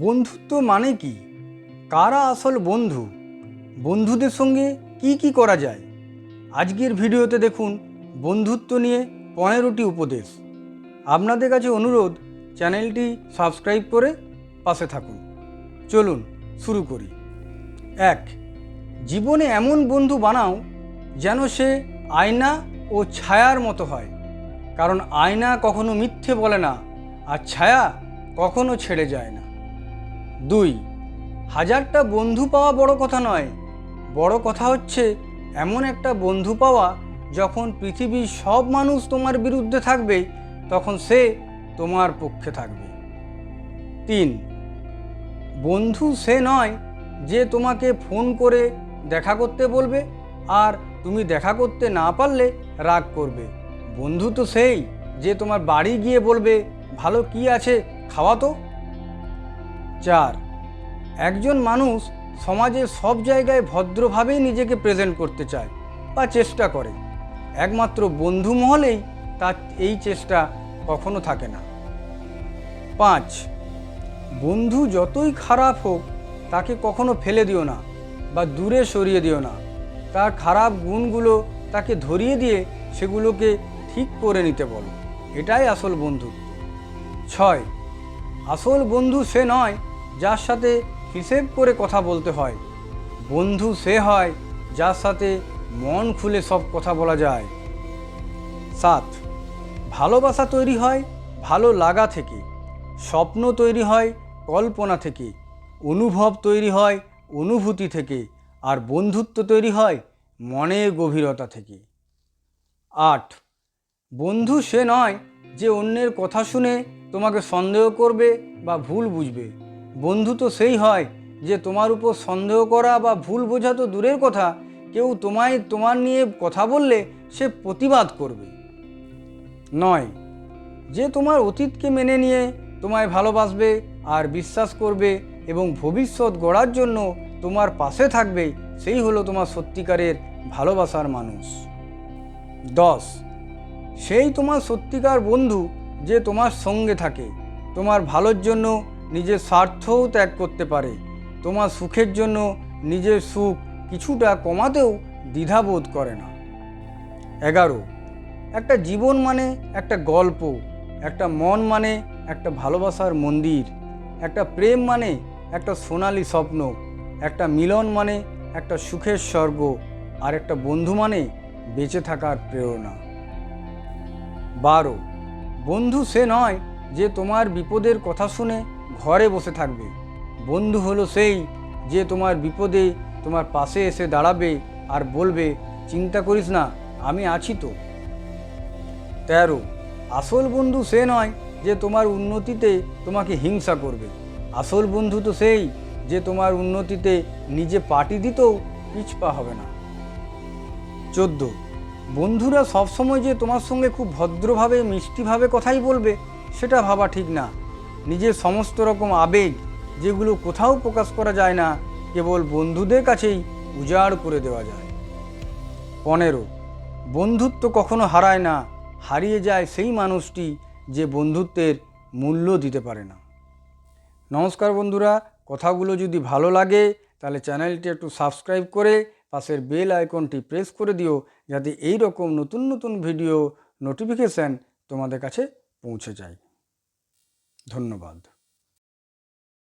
বন্ধুত্ব মানে কি? কারা আসল বন্ধু? বন্ধুদের সঙ্গে কি কি করা যায়? আজকের ভিডিওতে দেখুন বন্ধুত্ব নিয়ে পনেরোটি উপদেশ। আপনাদের কাছে অনুরোধ, চ্যানেলটি সাবস্ক্রাইব করে পাশে থাকুন। চলুন শুরু করি। এক, জীবনে এমন বন্ধু বানাও যেন সে আয়না ও ছায়ার মতো হয়। কারণ আয়না কখনো মিথ্যে বলে না, আর ছায়া কখনো ছেড়ে যায় না। দুই, হাজারটা বন্ধু পাওয়া বড় কথা নয়। বড় কথা হচ্ছে, এমন একটা বন্ধু পাওয়া যখন পৃথিবীর সব মানুষ তোমার বিরুদ্ধে থাকবে, তখন সে তোমার পক্ষে থাকবে। তিন, বন্ধু সে নয় যে তোমাকে ফোন করে দেখা করতে বলবে আর তুমি দেখা করতে না পারলে রাগ করবে। বন্ধু তো সেই যে তোমার বাড়ি গিয়ে বলবে, ভালো কি আছে, খাওয়া তো? চার। একজন মানুষ সমাজের সব জায়গায় ভদ্রভাবেই নিজেকে প্রেজেন্ট করতে চায় বা চেষ্টা করে। একমাত্র বন্ধু মহলেই তার এই চেষ্টা কখনো থাকে না। পাঁচ। বন্ধু যতই খারাপ হোক, তাকে কখনো ফেলে দিও না বা দূরে সরিয়ে দিও না। তার খারাপ গুণগুলো তাকে ধরিয়ে দিয়ে সেগুলোকে ঠিক করে নিতে বলো। এটাই আসল বন্ধু ছয়। আসল বন্ধু সে নয় যার সাথে হিসেব করে কথা বলতে হয়। বন্ধু সে হয় যার সাথে মন খুলে সব কথা বলা যায়। সাত, ভালোবাসা তৈরি হয় ভালো লাগা থেকে। স্বপ্ন তৈরি হয় কল্পনা থেকে। অনুভব তৈরি হয় অনুভূতি থেকে। আর বন্ধুত্ব তৈরি হয় মনের গভীরতা থেকে। আট, বন্ধু সে নয় যে অন্যের কথা শুনে তোমাকে সন্দেহ করবে বা ভুল বুঝবে। বন্ধু তো সেই হয় যে তোমার উপর সন্দেহ করা বা ভুল বোঝা তো দূরের কথা। কেউ তোমায় তোমার নিয়ে কথা বললে সে প্রতিবাদ করবে। নয়, যে তোমার অতীতকে মেনে নিয়ে তোমায় ভালোবাসবে আর বিশ্বাস করবে এবং ভবিষ্যৎ গড়ার জন্য তোমার পাশে থাকবে, সেই হলো তোমার সত্যিকারের ভালোবাসার মানুষ। দশ, সেই তোমার সত্যিকার বন্ধু যে তোমার সঙ্গে থাকে, তোমার ভালোর জন্য নিজের স্বার্থও ত্যাগ করতে পারে। তোমার সুখের জন্য নিজের সুখ কিছুটা কমাতেও দ্বিধাবোধ করে না। এগারো, একটা জীবন মানে একটা গল্প, একটা মন মানে একটা ভালোবাসার মন্দির, একটা প্রেম মানে একটা সোনালি স্বপ্ন, একটা মিলন মানে একটা সুখের স্বর্গ, আর একটা বন্ধু মানে বেঁচে থাকার প্রেরণা। বারো, বন্ধু সে নয় যে তোমার বিপদের কথা শুনে ঘরে বসে থাকবে। বন্ধু হলো সেই যে তোমার বিপদে তোমার পাশে এসে দাঁড়াবে আর বলবে, চিন্তা করিস না, আমি আছি তো। তেরো, আসল বন্ধু সে নয় যে তোমার উন্নতিতে তোমাকে হিংসা করবে। আসল বন্ধু তো সেই যে তোমার উন্নতিতে নিজে পার্টি দিতেও পিছপা হবে না। চোদ্দ, বন্ধুরা সবসময় যে তোমার সঙ্গে খুব ভদ্রভাবে, মিষ্টিভাবে কথাই বলবে, সেটা ভাবা ঠিক না। নিজের সমস্ত রকম আবেগ যেগুলো কোথাও প্রকাশ করা যায় না, কেবল বন্ধুদের কাছেই উজাড় করে দেওয়া যায়। পনেরো, বন্ধুত্ব কখনো হারায় না, হারিয়ে যায় সেই মানুষটি যে বন্ধুত্বের মূল্য দিতে পারে না। নমস্কার বন্ধুরা, কথাগুলো যদি ভালো লাগে, তাহলে চ্যানেলটি একটু সাবস্ক্রাইব করে পাশের বেল আইকনটি প্রেস করে দিও, যাতে এই রকম নতুন নতুন ভিডিও নোটিফিকেশান তোমাদের কাছে পৌঁছে যায়। ধন্যবাদ।